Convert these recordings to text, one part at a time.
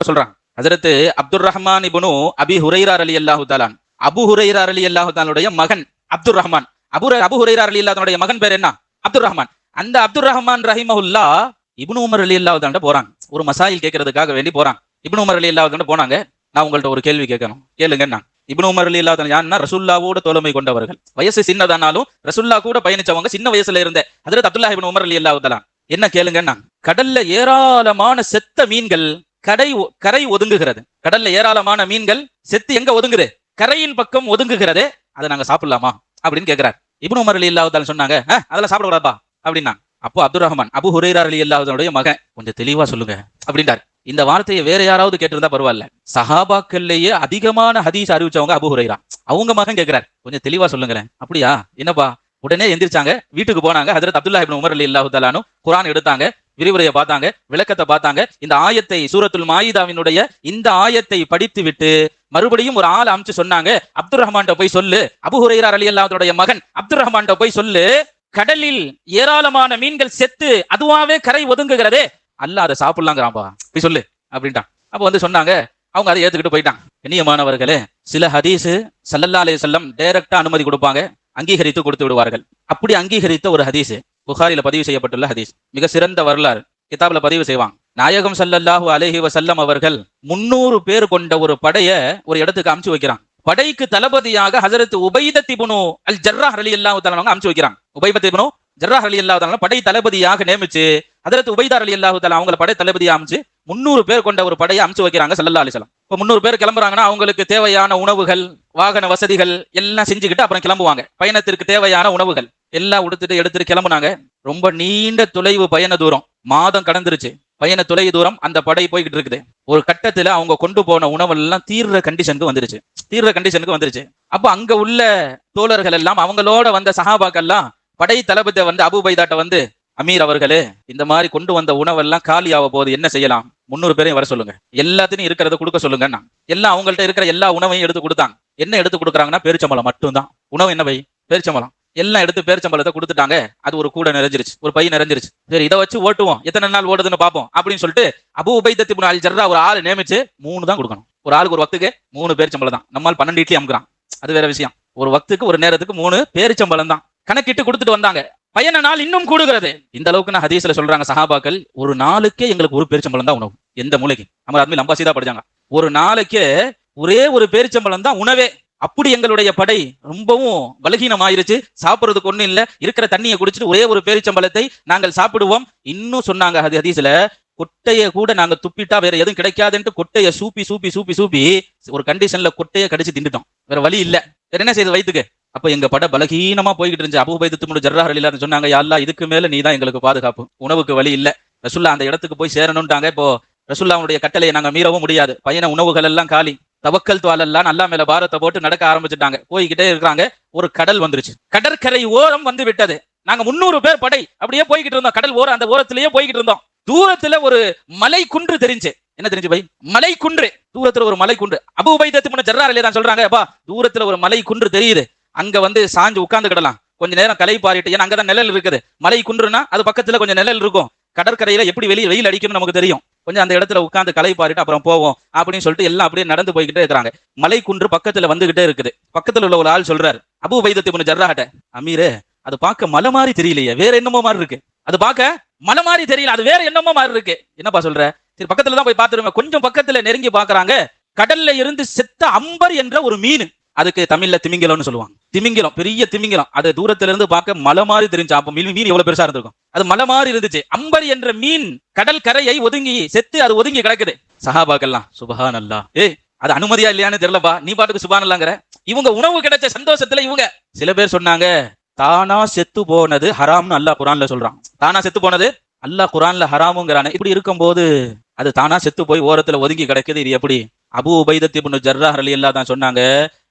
சொல்றாங்க. ஹஜரத்து அப்துல் ரஹ்மான் இப்னு அபி ஹுரைரார் அலி அல்லாஹு தாலான் அபு ஹுரைரார் அலி அல்லாஹு தாலுடைய மகன் அப்துர் ரஹ்மான் அபு அபு ஹுரைரார் அலி அல்லாஹனுடைய மகன் பேர் என்ன? அப்துல் ரஹ்மான் அந்த அப்துர் ரஹ்மான் ரஹிமஹுல்லா இப்னு உமர் அலி அல்லாஹு தாண்ட போறாங்க. ஒரு மசாயில் கேட்கறதுக்காக வேண்டி போறாங்க. இப்னு உமர் அலி அல்லாஹு தாண்ட போனாங்க. நான் உங்கள்ட்ட ஒரு கேள்வி கேட்கணும். கேளுங்க நான் இப்னு உமர் அலி அல்லாஹ் யாருன்னா ரசுல்லாவோட தோழமை கொண்டவர்கள். வயசு சின்னதானாலும் ரசுல்லா கூட பயணிச்சவங்க சின்ன வயசுல இருந்த. ஹஜரத் அப்துல்லா இப்னு உமர் அலி அல்லாஹு என்ன கேளுங்க என்ன? கடல்ல ஏராளமான செத்த மீன்கள் கடை ஒ- கரை ஒதுங்குகிறது. கடல்ல ஏராளமான மீன்கள் செத்து எங்க ஒதுங்குது? கரையின் பக்கம் ஒதுங்குகிறது. அதை நாங்க சாப்பிடலாமா? அப்படின்னு கேட்கிறார் இப்னு உமர் அலி அல்லாஹ் சொன்னாங்க அதெல்லாம் சாப்பிடக்கூடாதா அப்படின்னா அப்போ அப்துல் ரஹ்மான் அபு ஹுரேரா அலி இல்லாதனுடைய மகன் கொஞ்சம் தெளிவா சொல்லுங்க அப்படின்றார். இந்த வார்த்தையை வேற யாராவது கேட்டிருந்தா பரவாயில்ல. சஹாபாக்கள்லயே அதிகமான ஹதீஸ் அறிவிச்சவங்க அபு ஹுரைரா. அவங்க மகன் கேட்கிறார் கொஞ்சம் தெளிவா சொல்லுங்களேன். அப்படியா? என்னப்பா? உடனே எந்திரிச்சாங்க வீட்டுக்கு போனாங்க. ஹதரத் அப்துல்லா இப்னு உமர் அலி அல்லாஹு குரான் எடுத்தாங்க. விரிவுரையை பார்த்தாங்க விளக்கத்தை பார்த்தாங்க. இந்த ஆயத்தை சூரத்துல் மாயிதாவினுடைய இந்த ஆயத்தை படித்து விட்டு மறுபடியும் ஒரு ஆள் அமைச்சு சொன்னாங்க அப்துல் ரஹ்மான்ட்ட போய் சொல்லு. அபு அலி அல்லாவுடைய மகன் அப்துல் ரஹ்மான்ட்ட போய் சொல்லு. கடலில் ஏராளமான மீன்கள் செத்து அதுவாவே கரை ஒதுங்குகிறதே. அல்ல அதை சாப்பிடலாங்கிறான்பா. போய் சொல்லு அப்படின்ட்டான். அப்ப வந்து சொன்னாங்க அவங்க அதை ஏத்துக்கிட்டு போயிட்டான் கண்ணியமானவர்களே சில ஹதீஸ் சல்லல்லா அலே செல்லம் டைரக்டா அனுமதி கொடுப்பாங்க அங்கீகரித்து கொடுத்து விடுவார்கள். அப்படி அங்கீகரித்த ஒரு ஹதீஸ். புகாரில பதிவு செய்யப்பட்டுள்ள ஹதீஸ். மிக சிறந்த வரலாறு. கிதாப்ல பதிவு செய்வாங்க. நாயகம் சல்லல்லாஹு அலஹி வசல்லம் அவர்கள் முன்னூறு பேர் கொண்ட ஒரு படைய ஒரு இடத்துக்கு அமுச்சு வைக்கிறாங்க. படைக்கு தளபதியாக ஹசரத் உபைத திபுனு அல் ஜர்ரா அலி அல்லா அவங்க அமுச்சு வைக்கிறாங்க. உபைபத்திபுனு ஜர்ரா அலி அல்லா தஆலா படை தளபதியாக நியமிச்சு ஹசரத் உபைதார் ரலியல்லாஹு தஆலா அவங்கள படை தளபதியாக அமைச்சு முன்னூறு பேர் கொண்ட ஒரு படையை அமுச்சு வைக்கிறாங்க சல்லா அலைஹி இப்போ முந்நூறு பேர் கிளம்புறாங்கன்னா அவங்களுக்கு தேவையான உணவுகள் வாகன வசதிகள் எல்லாம் செஞ்சுக்கிட்டு அப்புறம் கிளம்புவாங்க. பயணத்திற்கு தேவையான உணவுகள். எல்லாம் உடுத்துட்டு எடுத்துட்டு கிளம்புனாங்க. ரொம்ப நீண்ட தொலைவு பயண தூரம். மாதம் கடந்துருச்சு. பயண தொலை தூரம் அந்த படை போய்கிட்டு இருக்குது. ஒரு கட்டத்துல அவங்க கொண்டு போன உணவெல்லாம் தீர்ற கண்டிஷனுக்கு வந்துருச்சு. தீர்ற கண்டிஷனுக்கு வந்துருச்சு. அப்ப அங்க உள்ள தோழர்கள் எல்லாம் அவங்களோட வந்த சகாபாக்கெல்லாம் படை தளபதி வந்து அபுபைதாட்ட வந்து அமீர் அவர்களே இந்த மாதிரி கொண்டு வந்த உணவெல்லாம் காலி ஆக போகுது. என்ன செய்யலாம்? முன்னூறு பேரையும் வர சொல்லுங்க. எல்லாத்தையும் இருக்கிறத கொடுக்க சொல்லுங்க எல்லாம் அவங்கள்ட்ட இருக்கிற எல்லா உணவையும் எடுத்து கொடுத்தாங்க. என்ன எடுத்து கொடுக்குறாங்கன்னா பெருச்சம்பளம் மட்டும்தான். உணவு என்ன பை பெருச்சம்பளம் எல்லாம் எடுத்து பேரிச்சம்பளத்தை கொடுத்துட்டாங்க. அது ஒரு கூட நிறைஞ்சிருச்சு. ஒரு பையன் நிறைஞ்சிருச்சு. சரி இதை வச்சு ஓட்டுவோம். எத்தனை நாள் ஓடுதுன்னு பார்ப்போம். அப்படின்னு சொல்லிட்டு அபு உபைதத்தி முன் அல் ஜர்ரா ஒரு ஆள் நியமிச்சு மூணு தான் கொடுக்கணும். ஒரு ஆளுக்கு ஒரு வத்துக்கு மூணு பேரிச்சம்பளம் தான். நம்மால் பன்னெண்டு இட்லி அமுக்குறான். அது வேற விஷயம். ஒரு வத்துக்கு ஒரு நேரத்துக்கு மூணு பேரிச்சம்பளம் தான். கணக்கிட்டு கொடுத்துட்டு வந்தாங்க. பயண நாள் இன்னும் கூடுகிறது. இந்த அளவுக்கு நான் ஹதீஸ்ல சொல்றாங்க சஹாபாக்கள் ஒரு நாளுக்கே எங்களுக்கு ஒரு பேரிச்சம்பளம் தான் உணவு. எந்த மூலைக்கு நம்ம அதுமே லம்பாசி தான் படிச்சாங்க. ஒரு நாளைக்கே ஒரே ஒரு பேரிச்சம்பளம் தான் உணவே. அப்படி எங்களுடைய படை ரொம்பவும் பலகீனம் ஆயிருச்சு சாப்பிட்றதுக்கு ஒண்ணும் இல்ல. இருக்கிற தண்ணியை குடிச்சிட்டு ஒரே ஒரு பேரிச்சம்பளத்தை நாங்கள் சாப்பிடுவோம். இன்னும் சொன்னாங்க அது ஹதீஸ்ல கொட்டைய கூட நாங்க துப்பிட்டா வேற எதுவும் கிடைக்காதுன்ட்டு கொட்டைய சூப்பி சூப்பி சூப்பி சூப்பி ஒரு கண்டிஷன்ல கொட்டைய கடிச்சு திண்டுட்டோம் வேற வழி இல்ல. வேற என்ன செய்யுது வயிற்றுக்கு அப்ப எங்க பட பலகீனமா போய்கிட்டு இருந்துச்சு. அபுபைதத்து முடி ஜர்ராஹர் இல்லாத சொன்னாங்க யாழ்லா இதுக்கு மேல நீ தான் எங்களுக்கு பாதுகாப்பு. உணவுக்கு வழி இல்ல. ரசுல்லா அந்த இடத்துக்கு போய் சேரணும்ட்டாங்க. இப்போ ரசுல்லாவுடைய கட்டளையை நாங்க மீறவும் முடியாது. பயண உணவுகள் எல்லாம் காலி. தவக்கல் துவாலெல்லாம் நல்லா மேல பாரத்தை போட்டு நடக்க ஆரம்பிச்சுட்டாங்க. போய்கிட்டே இருக்கிறாங்க. ஒரு கடல் வந்துருச்சு. கடற்கரை ஓரம் வந்து விட்டது. நாங்க முன்னூறு பேர் படை. அப்படியே போய்கிட்டு இருந்தோம். கடல் ஓரம் அந்த ஓரத்திலேயே போய்கிட்டு இருந்தோம். தூரத்துல ஒரு மலை குன்று தெரிஞ்சு. என்ன தெரிஞ்சு பை மலை குன்று தூரத்துல ஒரு மலை குன்று அபு உபைதத்து முன்ன ஜர்ரார் தான் சொல்றாங்க. அப்பா தூரத்துல ஒரு மலை குன்று தெரியுது. அங்க வந்து சாஞ்சு உட்கார்ந்துக்கிடலாம். கொஞ்ச நேரம் கலை பாரிட்டு ஏன்னா அங்கதான் நிழல் இருக்குது. மலை குன்றுனா அது பக்கத்துல கொஞ்சம் நிழல் இருக்கும். கடற்கரையில எப்படி வெளியே வெயில் அடிக்கும்னு நமக்கு தெரியும். கொஞ்சம் அந்த இடத்துல உட்காந்து கலை பாருட்டு அப்புறம் போவோம் அப்படின்னு சொல்லிட்டு எல்லாம் அப்படியே நடந்து போய்கிட்டே இருக்கிறாங்க. மலை குன்று பக்கத்துல வந்துகிட்டே இருக்குது. பக்கத்துல உள்ள ஒரு ஆள் சொல்றாரு அபு உபைதத்து முன்ன ஜர்ராட்ட அமீரே அது பார்க்க மலை மாதிரி தெரியலையே வேற என்னமோ மாதிரி இருக்கு. அது பார்க்க மலை மாதிரி தெரியல அது வேற என்னமோ மாதிரி இருக்கு. என்னப்பா சொல்ற? சரி பக்கத்துல தான் போய் பார்த்துருவேன் கொஞ்சம் பக்கத்துல நெருங்கி பாக்குறாங்க கடல்ல இருந்து செத்த அம்பர் என்ற ஒரு மீன். அதுக்கு தமிழ்ல திமிங்கலம்னு சொல்லுவாங்க. திமிங்கலம் பெரிய திமிங்கலம். அது தூரத்துல இருந்து பார்க்க மலை மாதிரி தெரிஞ்சு அப்ப மீன் மீன் எவ்வளவு பெருசா இருந்திருக்கும். அது மலை மாதிரி இருந்துச்சு. அம்பர் என்ற மீன் கடல் கரையை ஒதுங்கி செத்து அது ஒதுங்கி கிடக்குது. சஹாபாக்கெல்லாம் சுபஹான் அல்லா ஏய் அது அனுமதியா இல்லையான்னு தெரியலப்பா. நீ பாட்டுக்கு சுபான் அல்லாங்கிற இவங்க உணவு கிடைச்ச சந்தோஷத்துல இவங்க. சில பேர் சொன்னாங்க தானா செத்து போனது ஹராம்னு அல்லாஹ் குரான்ல சொல்றான். தானா செத்து போனது? அல்லாஹ் குரான்ல ஹராமுங்கிறானே. இப்படி இருக்கும்போது அது தானா செத்து போய் ஓரத்துல ஒதுங்கி கிடக்குது. இது எப்படி? அபு உபைதத் ஜர்ரா ஜர்ராஹ் ரலியல்லாஹு தான் சொன்னாங்க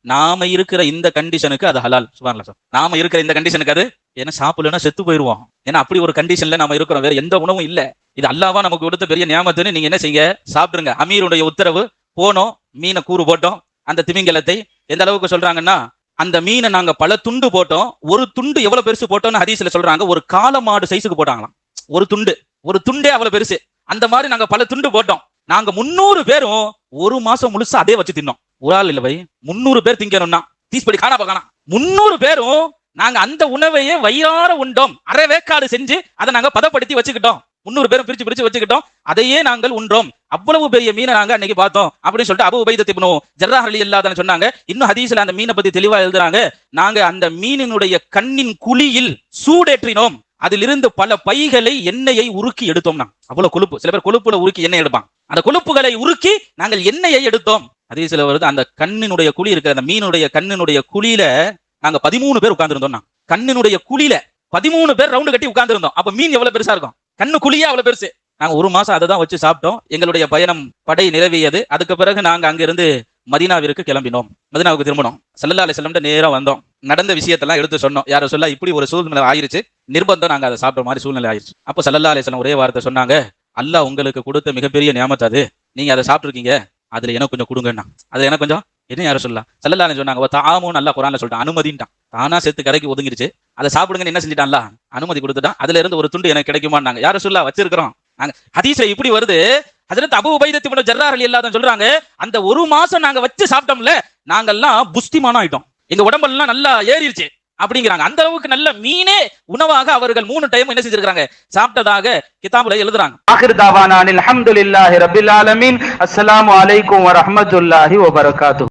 நாம இருக்கிற இந்த கண்டிஷனுக்கு அது ஹலால் சுபான்ல சார். நாம இருக்கிற இந்த கண்டிஷனுக்கு அது ஏன்னா சாப்பிடலன்னா செத்து போயிருவோம் ஏன்னா அப்படி ஒரு கண்டிஷன்ல நாம இருக்கிறோம். வேற எந்த உணவும் இல்ல. இது அல்லாவா நமக்கு கொடுத்த பெரிய நியமத்துன்னு நீங்க என்ன செய்ய சாப்பிடுங்க. அமீருடைய உத்தரவு போனோம் மீனை கூறு போட்டோம். அந்த திமிங்கலத்தை எந்த அளவுக்கு சொல்றாங்கன்னா அந்த மீனை நாங்க பல துண்டு போட்டோம். ஒரு துண்டு எவ்வளவு பெருசு போட்டோம்னு ஹதீஸ்ல சொல்றாங்க. ஒரு காளை மாடு சைஸுக்கு போட்டாங்களாம். ஒரு துண்டு. ஒரு துண்டே அவ்வளவு பெருசு. அந்த மாதிரி நாங்க பல துண்டு போட்டோம். நாங்க முன்னூறு பேரும் ஒரு மாசம் முழுசா அதே வச்சு தின்னோம். ஒரு ஆள் இல்லை பை முன்னூறு பேர் திங்கணும்னா. தீஸ்படி காணா பார்க்கலாம் முன்னூறு பேரும் நாங்க அந்த உணவையே வயிறார உண்டோம். அரை வேக்காடு செஞ்சு அதை நாங்க பதப்படுத்தி வச்சுக்கிட்டோம். முன்னூறு பேரும் பிரிச்சு பிரிச்சு வச்சுக்கிட்டோம். அதையே நாங்கள் உண்டோம். அவ்வளவு பெரிய மீனை நாங்க அன்னைக்கு பார்த்தோம். அப்படின்னு சொல்லிட்டு அபு உபைதத்தை பண்ணுவோம் ஜர்ரா அலி இல்லாதன்னு சொன்னாங்க. இன்னும் ஹதீஸ்ல அந்த மீனை பத்தி தெளிவா எழுதுறாங்க. நாங்க அந்த மீனினுடைய கண்ணின் குழியில் சூடேற்றினோம். அதிலிருந்து பல பைகளை எண்ணெயை உருக்கி எடுத்தோம்னா. அவ்வளவு கொழுப்பு. சில பேர் கொழுப்புல உருக்கி எண்ணெய் எடுப்பான் அந்த கொழுப்புகளை உருக்கி நாங்கள் எண்ணெயை எடுத்தோம். அதே சில வருது அந்த கண்ணினுடைய குழி இருக்கிற அந்த மீனுடைய கண்ணினுடைய குழியில நாங்க பதிமூணு பேர் உட்கார்ந்துருந்தோம் கண்ணினுடைய குழியில பதிமூணு பேர் ரவுண்டு கட்டி உட்கார்ந்துருந்தோம். அப்ப மீன் எவ்வளவு பெருசா இருக்கும்? கண்ணு குழியே அவ்வளவு பெருசு. நாங்க ஒரு மாசம் அதை தான் வச்சு சாப்பிட்டோம். எங்களுடைய பயணம் படை நிறைவேறியது. அதுக்கு பிறகு நாங்க அங்கிருந்து மதீனாவிற்கு கிளம்பினோம். மதினாவுக்கு திரும்பணும் சல்லல்லா அலிஸ்லம்ட்ட நேரம் வந்தோம். நடந்த விஷயத்தெல்லாம் எடுத்து சொன்னோம். யார சொல்ல இப்படி ஒரு சூழ்நிலை ஆயிருச்சு. நிர்பந்தம் நாங்க அதை சாப்பிட்ட மாதிரி சூழ்நிலை ஆயிருச்சு. அப்போ சல்லல்லா செல்லம் ஒரே வார்த்தை சொன்னாங்க அல்லாஹ் உங்களுக்கு கொடுத்த மிகப்பெரிய நியமத்து அது. நீங்க அதை சாப்பிட்டுருக்கீங்க. அதுல எனக்கு கொஞ்சம் கொடுங்கண்ணா. அதுல எனக்கு கொஞ்சம் என்ன யாரும் சொல்லலாம். சல்லல்லா சொன்னாங்க தாமும் நல்லா குரான்ல சொல்லிட்டான். அனுமதின்ட்டான். தானா செத்து கரைக்கு ஒதுங்கிருச்சு அதை சாப்பிடுங்கன்னு என்ன செஞ்சிட்டான்ல? அனுமதி கொடுத்துட்டான். அதுல இருந்து ஒரு துண்டு எனக்கு கிடைக்குமான்னாங்க. யாரும் சொல்லா வச்சிருக்கிறோம். நாங்க ஹதீஸ்ல இப்படி வருது. ஹஜரத் அபு உபைதத்து இப்னு ஜர்ரார் அலி சொல்றாங்க அந்த ஒரு மாசம் நாங்க வச்சு சாப்பிட்டோம்ல நாங்கெல்லாம் புஸ்திமானம் ஆயிட்டோம். எங்க உடம்பெல்லாம் நல்லா ஏறிடுச்சு அப்படிங்கிறாங்க. அந்த அளவுக்கு நல்ல மீனே உணவாக அவர்கள் மூணு டைம் என்ன செஞ்சிருக்காங்க சாப்பிட்டதாக கிதாபுல எழுதுறாங்க. ஆகிர் தாவானானில் அஹமதுல்லாஹி ரபில் ஆலமீன். அஸ்ஸலாமு அலைக்கும் வரஹமத்துல்லாஹி வபரகாத்து